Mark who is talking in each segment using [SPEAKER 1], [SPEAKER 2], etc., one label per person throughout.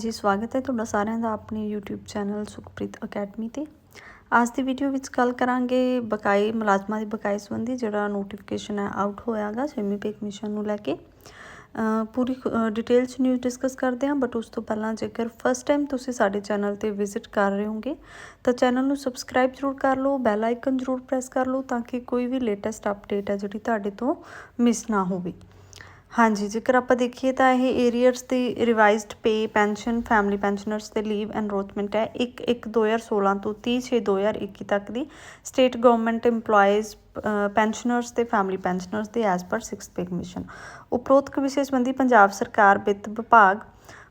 [SPEAKER 1] ਜੀ, ਸਵਾਗਤ ਹੈ ਤੁਹਾਡਾ ਸਾਰਿਆਂ ਦਾ ਆਪਣੇ YouTube ਚੈਨਲ ਸੁਖਪ੍ਰੀਤ ਅਕੈਡਮੀ ਤੇ। ਅੱਜ ਦੀ ਵੀਡੀਓ ਵਿੱਚ ਗੱਲ ਕਰਾਂਗੇ ਬਕਾਈ ਮੁਲਾਜ਼ਮਾਂ ਦੀ ਬਕਾਈ ਸੰਬੰਧੀ ਜਿਹੜਾ ਨੋਟੀਫਿਕੇਸ਼ਨ ਹੈ ਆਊਟ ਹੋਇਆਗਾ ਸੈਮੀ ਪੇ ਕਮਿਸ਼ਨ ਨੂੰ ਲੈ ਕੇ। ਪੂਰੀ ਡਿਟੇਲ ਚ ਨਿਊਜ਼ ਡਿਸਕਸ ਕਰਦੇ ਹਾਂ ਬਟ ਉਸ ਤੋਂ ਪਹਿਲਾਂ ਜੇਕਰ ਫਸਟ ਟਾਈਮ ਤੁਸੀਂ ਸਾਡੇ ਚੈਨਲ ਤੇ ਵਿਜ਼ਿਟ ਕਰ ਰਹੇ ਹੋਗੇ, ਤਾਂ ਚੈਨਲ ਨੂੰ ਸਬਸਕ੍ਰਾਈਬ ਜ਼ਰੂਰ ਕਰ ਲਓ ਬੈਲ ਆਈਕਨ ਜ਼ਰੂਰ ਪ੍ਰੈਸ ਕਰ ਲਓ, ਤਾਂ ਕਿ ਕੋਈ ਵੀ ਲੇਟੈਸਟ ਅਪਡੇਟ ਹੈ ਜਿਹੜੀ ਤੁਹਾਡੇ ਤੋਂ ਮਿਸ ਨਾ ਹੋਵੇ। ਹਾਂਜੀ, ਜੇਕਰ ਆਪਾਂ ਦੇਖੀਏ ਤਾਂ ਇਹ ਏਰੀਅਰਸ ਦੀ revised pay pension family pensioners ਤੇ ਲੀਵ ਐਨਰੋਚਮੈਂਟ ਹੈ 1 1 2016 ਤੋਂ 30 6 2021 ਤੱਕ ਦੀ। ਸਟੇਟ ਗਵਰਨਮੈਂਟ EMPLOYEES ਪੈਨਸ਼ਨਰਸ ਤੇ ਫੈਮਿਲੀ ਪੈਨਸ਼ਨਰਸ ਦੇ ਐਜ਼ ਪਰ 6 ਪੇ ਕਮਿਸ਼ਨ ਉਪਰੋਕਤ ਵਿਸ਼ੇ ਸੰਬੰਧੀ ਪੰਜਾਬ ਸਰਕਾਰ ਵਿੱਤ ਵਿਭਾਗ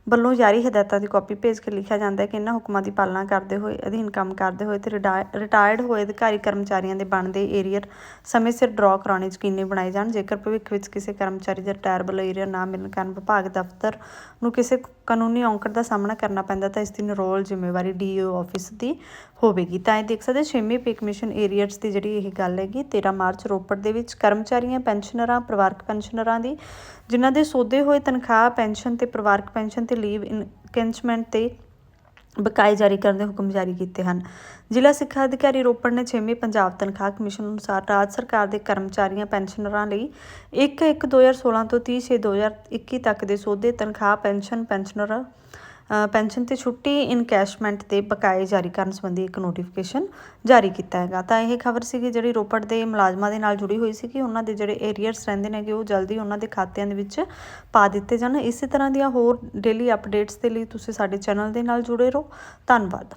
[SPEAKER 1] ਵੱਲੋਂ ਜਾਰੀ ਹਦਾਇਤਾਂ ਦੀ ਕਾਪੀ ਭੇਜ ਕੇ ਲਿਖਿਆ ਜਾਂਦਾ ਹੈ ਕਿ ਇਹਨਾਂ ਹੁਕਮਾਂ ਦੀ ਪਾਲਣਾ ਕਰਦੇ ਹੋਏ, ਅਧੀਨ ਕੰਮ ਕਰਦੇ ਹੋਏ ਤੇ ਰਿਟਾਇਰਡ ਹੋਏ ਅਧਿਕਾਰੀ ਕਰਮਚਾਰੀਆਂ ਦੇ ਬਣਦੇ ਏਰੀਅਰ ਸਮੇਂ ਸਿਰ ਡਰਾ ਕਰਾਉਣੇ ਯਕੀਨੀ ਬਣਾਏ ਜਾਣ। ਜੇਕਰ ਭਵਿੱਖ ਵਿੱਚ ਕਿਸੇ ਕਰਮਚਾਰੀ ਦੇ ਰਿਟਾਇਰ ਵੱਲੋਂ ਏਰੀਅਰ ਨਾ ਮਿਲਣ ਕਾਰਨ ਵਿਭਾਗ ਦਫ਼ਤਰ ਨੂੰ ਕਿਸੇ ਕਾਨੂੰਨੀ ਔਂਕੜ ਦਾ ਸਾਹਮਣਾ ਕਰਨਾ ਪੈਂਦਾ ਤਾਂ ਇਸ ਦੀ ਨਿਰੋਲ ਜ਼ਿੰਮੇਵਾਰੀ ਡੀਓ ਆਫਿਸ ਦੀ ਹੋਵੇਗੀ। ਤਾਂ ਇਹ ਦੇਖ ਸਕਦੇ ਛੇਵੇਂ ਪੇ ਕਮਿਸ਼ਨ ਏਰੀਅਰਸ ਦੀ ਜਿਹੜੀ ਇਹ ਗੱਲ ਹੈਗੀ 13 ਮਾਰਚ ਰੋਪੜ ਦੇ ਵਿੱਚ ਕਰਮਚਾਰੀਆਂ, ਪੈਨਸ਼ਨਰਾਂ, ਪਰਿਵਾਰਕ ਪੈਨਸ਼ਨਰਾਂ ਦੀ, ਜਿਨ੍ਹਾਂ ਦੇ ਸੋਧੇ ਹੋਏ ਤਨਖਾਹ, ਪੈਨਸ਼ਨ ਤੇ ਪਰਿਵਾਰਕ ਪੈਨਸ਼ਨ ਤੇ ਲੀਵ ਇਨਕੈਂਚਮੈਂਟ ਤੇ ਬਕਾਏ ਜਾਰੀ ਕਰਨ ਦੇ ਹੁਕਮ ਜਾਰੀ ਕੀਤੇ ਹਨ। ਜ਼ਿਲ੍ਹਾ ਸਿੱਖਿਆ ਅਧਿਕਾਰੀ ਰੋਪੜ ਨੇ 6ਵੇਂ ਪੰਜਾਬ ਤਨਖਾਹ ਕਮਿਸ਼ਨ ਅਨੁਸਾਰ ਰਾਜ ਸਰਕਾਰ ਦੇ ਕਰਮਚਾਰੀਆਂ, ਪੈਨਸ਼ਨਰਾਂ ਲਈ 1/1/2016 ਤੋਂ 30/6/2021 ਤੱਕ ਦੇ ਸੋਧੇ ਤਨਖਾਹ ਪੈਨਸ਼ਨ ਪੈਨਸ਼ਨਰ ਪੈਨਸ਼ਨ ਤੇ ਛੁੱਟੀ ਇਨਕੈਸ਼ਮੈਂਟ ਤੇ ਬਕਾਏ ਜਾਰੀ ਕਰਨ ਸੰਬੰਧੀ ਇੱਕ ਨੋਟੀਫਿਕੇਸ਼ਨ ਜਾਰੀ ਕੀਤਾ ਹੈਗਾ। ਤਾਂ ਇਹ ਖਬਰ ਸੀਗੀ ਜਿਹੜੀ ਰੋਪੜ ਦੇ ਮੁਲਾਜ਼ਮਾਂ ਦੇ ਨਾਲ ਜੁੜੀ ਹੋਈ ਸੀ ਕਿ ਉਹਨਾਂ ਦੇ ਜਿਹੜੇ ਏਰੀਅਰਸ ਰਹਿੰਦੇ ਨੇਗੇ, ਉਹ ਜਲਦੀ ਉਹਨਾਂ ਦੇ ਖਾਤਿਆਂ ਦੇ ਵਿੱਚ ਪਾ ਦਿੱਤੇ ਜਾਣ। ਇਸੇ ਤਰ੍ਹਾਂ ਦੀਆਂ ਹੋਰ ਡੇਲੀ ਅਪਡੇਟਸ ਦੇ ਲਈ ਤੁਸੀਂ ਸਾਡੇ ਚੈਨਲ ਦੇ ਨਾਲ ਜੁੜੇ ਰਹੋ। ਧੰਨਵਾਦ।